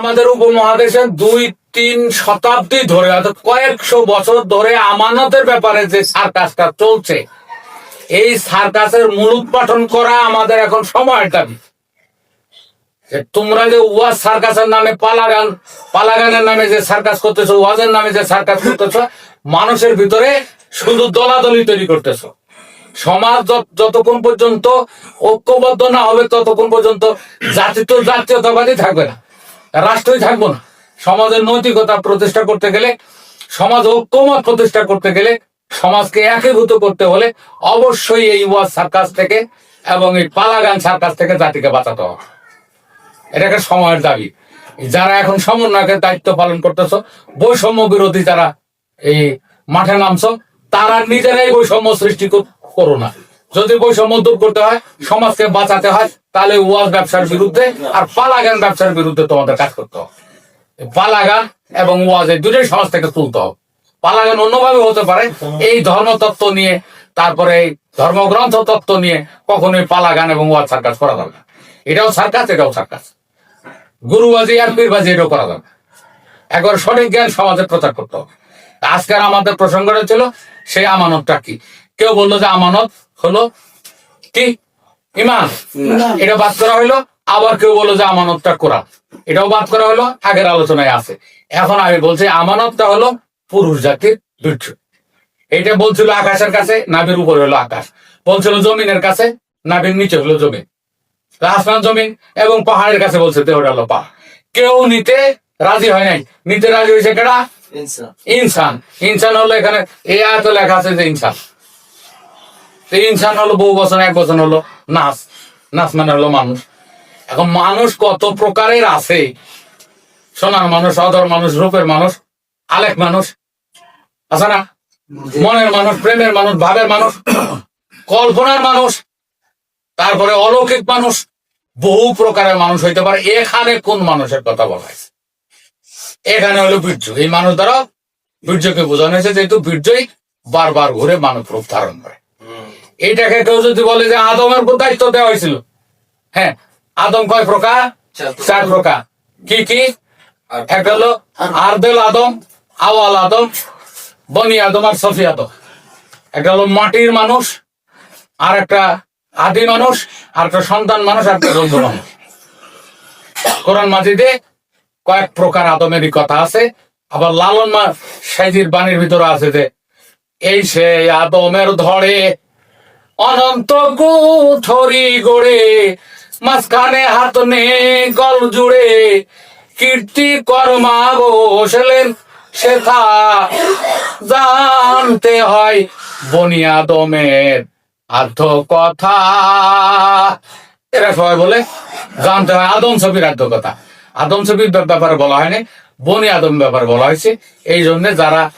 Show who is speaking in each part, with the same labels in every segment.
Speaker 1: আমাদের উপমহাদেশে দুই, তিন শতাব্দী ধরে, অর্থাৎ কয়েকশো বছর ধরে আমানতের ব্যাপারে যে সার্কাসটা চলছে, এই সার্কাসের মূল উৎপাটন করা আমাদের এখন সময়ের দাবি। তোমরা যে ওয়াজ সার্কাসের নামে পালাগান, পালাগানের নামে যে সার্কাস করতেছো, ওয়াজের নামে যে সার্কাস করতেছো, মানুষের ভিতরে শুধু দলাদলি তৈরি করতেছো। সমাজ যতক্ষণ পর্যন্ত ঐক্যবদ্ধ না হবে, ততক্ষণ পর্যন্ত জাতি তো জাতীয়তাবাদী থাকবে না। রাষ্ট্রই থাকব না। সমাজের নৈতিকতা প্রতিষ্ঠা করতে গেলে, সমাজ ঐক্যমত প্রতিষ্ঠা করতে গেলে, সমাজকে একীভূত করতে হলে অবশ্যই এই ওয়াজ সার্কাস থেকে এবং এই পালাগান সার্কাস থেকে জাতিকে বাঁচাতে হবে। এটা একটা সময়ের দাবি। যারা এখন সমন্বয়কের দায়িত্ব পালন করতেছ, বৈষম্য বিরোধী যারা এই মাঠে নামছ, তারা নিজেরাই বৈষম্য সৃষ্টি করো না। যদি বৈষম্য দূর করতে হয়, সমাজকে বাঁচাতে হয়, তাহলে ওয়াজ ব্যবসার বিরুদ্ধে আর পালাগান ব্যবসার বিরুদ্ধে তোমাদের কাজ করতে হবে। পালাগান এবং ওয়াজ এই দুটোই সমাজ থেকে তুলতে হবে। পালাগান অন্যভাবে হতে পারে, এই ধর্মতত্ত্ব নিয়ে, তারপরে এই ধর্মগ্রন্থ তত্ত্ব নিয়ে কখনোই পালাগান এবং ওয়াজ সার্কাস করা যাবে না। এটাও সার্কাস এটাও সার্কাস। গুরুবাজি আর পীরবাজি এটাও করা না। একবার সঠিক জ্ঞান সমাজে প্রচার করতে হবে। আজকের আমাদের প্রসঙ্গটা ছিল, সেই আমানতটা কি? কেউ বলল যে আমানত হলো কি? ইমান। এটা বাদ করা হলো আবার কেউ বলল যে আমানতটা কোরআন। এটাও বাদ করা হলো আগের আলোচনায় আছে। এখন আমি বলছি আমানতটা হলো পুরুষ জাতির বীর্য এটা বলছিল আকাশের কাছে নাবির উপরে হলো আকাশ। বলছিল জমিনের কাছে নাবির নিচে হলো জমিন। আসমান জমিন এবং পাহাড়ের কাছে বলছে দেহটা হলো পাহাড়। কেউ নিতে রাজি হয় নাই। নিতে রাজি হয়েছে কেটা ইনসান। ইনসান। হলো এখানে এ আয়ত লেখা আছে যে ইনসান। ইনসান হলো বহু বছর, এক বছর হলো নাচ নাচ মানে হলো মানুষ। এখন মানুষ কত প্রকারের আছে? সোনার মানুষ অদর মানুষ, রূপের মানুষ, আলেক মানুষ, আছে না? মনের মানুষ, প্রেমের মানুষ, ভাবের মানুষ, কল্পনার মানুষ, তারপরে অলৌকিক মানুষ, বহু প্রকারের মানুষ হইতে পারে। এখানে কোন মানুষের কথা বলা এখানে হলো বীর্য। এই মানুষ দ্বারা বীর্যকে বোঝানো হয়েছে, যেহেতু বীর্যই বারবার ঘুরে মানব রূপ ধারণ করে। এইটাকে কেউ যদি বলে যে আদমের উপর দায়িত্ব দেওয়া হয়েছিল হ্যাঁ আদম কয় প্রকার? চার প্রকার। কি কি? একটা হলো আরদেল আদম আওয়াল আদম বনি আদম আর সফি আদম। একটা হলো মাটির মানুষ আর একটা আদি মানুষ আর একটা সন্তান মানুষ আর একটা বন্ধু মানুষ। কোরআন মাজিদে কয়েক প্রকার আদমেরই কথা আছে। আবার লালন মা সাইজির বাণীর ভিতরে আছে যে এই সে আদমের ধরে অনন্ত কুঠরি গড়ে, মাঝখানে হাত নে গল জুড়ে। কীর্তি কর্মা বসলেন সেথা জানতে হয় বনিয়াদমের আর্ধ কথা। এরা সবাই বলে, জানতে হয় আদম ছবির আর্ধ কথা। আদম ছবির ব্যাপ- ব্যাপারে বলা হয়নি বনি আদম ব্যাপারে বলা হয়েছে। এই জন্য যারা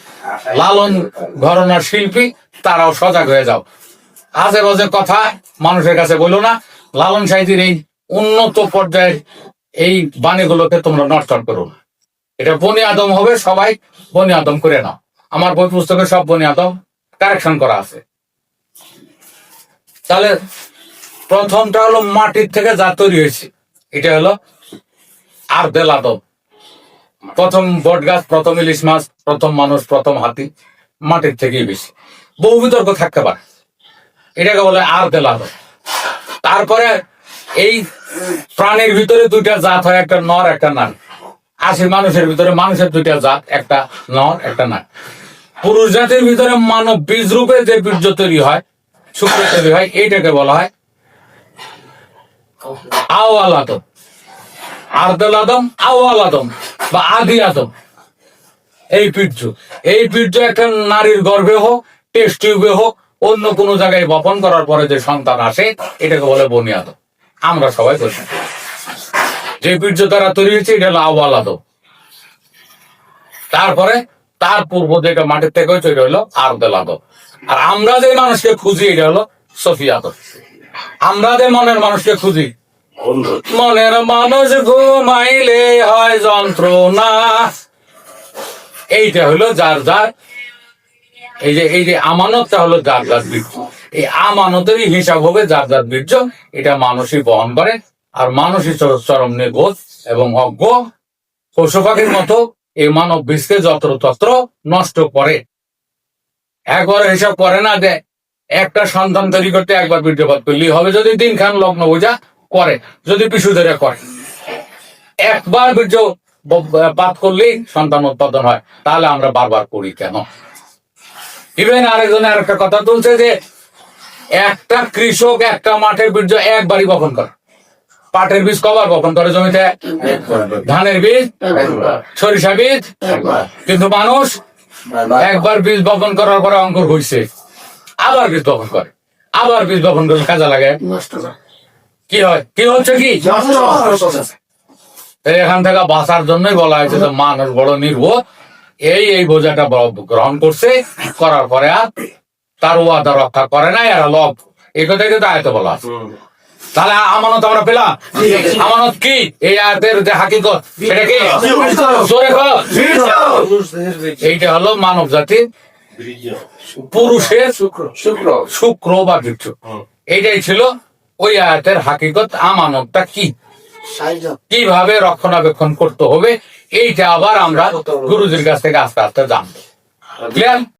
Speaker 1: লালন ঘরনার শিল্পী, তারাও সজাগ হয়ে যাও। আজে বাজে কথা মানুষের কাছে বলো না। লালন সাহিত্যের এই উন্নত পর্যায়ের এই বাণীগুলোকে তোমরা নষ্ট করো না। এটা বনি আদম হবে, সবাই বনি আদম করে নাও। আমার বই পুস্তকে সব বনি আদম কারেকশন করা আছে। তাহলে প্রথমটা হলো মাটির থেকে যা তৈরি হয়েছে, এটা হলো আর্দেল আদম। প্রথম বট গাছ প্রথম ইলিশ মাছ, প্রথম মানুষ, প্রথম হাতি মাটির থেকেই বেশি। বহু বিতর্ক থাকতে পারে। এটাকে বলে আর্দেল আদম তারপরে এই প্রাণীর ভিতরে দুইটা জাত হয়, একটা নর, একটা নারী। আশি মানুষের ভিতরে মানুষের দুইটা জাত, একটা নর, একটা নারী। পুরুষ জাতির ভিতরে মানব বীজ রূপে যে বীর্য তৈরি হয়, শুক্র তৈরি হয়, এইটাকে বলা হয় আওয়াল আদম আর্দেল আদম আওয়াল আদম বা আদি আদম এই বীর্য। এই বীর্য একটা নারীর গর্ভে হোক টেস্ট টিউবে হোক অন্য কোনো জায়গায় বপন করার পরে যে সন্তান আসে, এটাকে বলে বনি আদম আমরা সবাই বলি যে বীর্য দ্বারা তৈরি হয়েছে, এটা আওয়াল আদম তারপরে, তার পূর্ব যেটা মাটির থেকে হয়েছে, এটা হলো আর্দেল আদম আর আমরা যে মানুষকে খুঁজি, এটা হলো সফি আদম আমরা যে মনের মানুষকে খুঁজি, মনের মানুষ ঘুমাইলে হয় যন্ত্রণা। এইটা হলো যার যার এই যে এই যে আমানতটা হলো যার বীর্য। এই আমানতেরই হিসাব হবে যার যার বীর্য। এটা মানুষই বহন করে, আর মানুষই চরম নির্বোধ এবং অজ্ঞ। পশু পাখির মতো এই মানব বীজকে যত্রতত্র নষ্ট করে। একবার হিসাব করে না দেয় একটা সন্তান তৈরি করতে একবার বীর্যপাত করলেই হবে। যদি দিন খান লগ্ন বোঝা করে, যদি পিছু ধরে করে। একবার বীর্য পাত করলেই সন্তান উৎপাদন হয়। তাহলে আমরা বারবার করি কেন? ইভেন আরেকজনে আরেকটা কথা তুলছে যে একটা কৃষক একটা মাঠে বীর্য একবারই বপন করে। পাটের বীজ কবার বপন করে জমিতে। ধানের বীজ সরিষা বীজ কিন্তু মানুষ একবার বীজ বপন করার পরে অঙ্কুর হইছে। আবার বীজ বপন করে। আবার বীজ বপন করে কাজে লাগে। কি হয়? কি হচ্ছে কি? এখান থেকে বাঁচার জন্যই বলা হয়েছে যে মানুষ বড় নির্বোধ এই এই বোঝাটা গ্রহণ করছে করার পরে আর তার ওয়াদা রক্ষা করে নাই আর লব। এই কথাই কিন্তু আয়তে বলা তাহলে আমানত আমরা পেলাম? আমানত কি? এই আয়াতের যে হাকিকত সেটা কি? এইটা হলো মানব জাতির পুরুষের
Speaker 2: শুক্র।
Speaker 1: শুক্র। বা বৃক্ষ এইটাই ছিল ওই আয়াতের হাকিকত। আমানতটা কি? কীভাবে রক্ষণাবেক্ষণ করতে হবে এইটা আবার আমরা গুরুজির কাছ থেকে আস্তে আস্তে জানব। ক্লিয়ার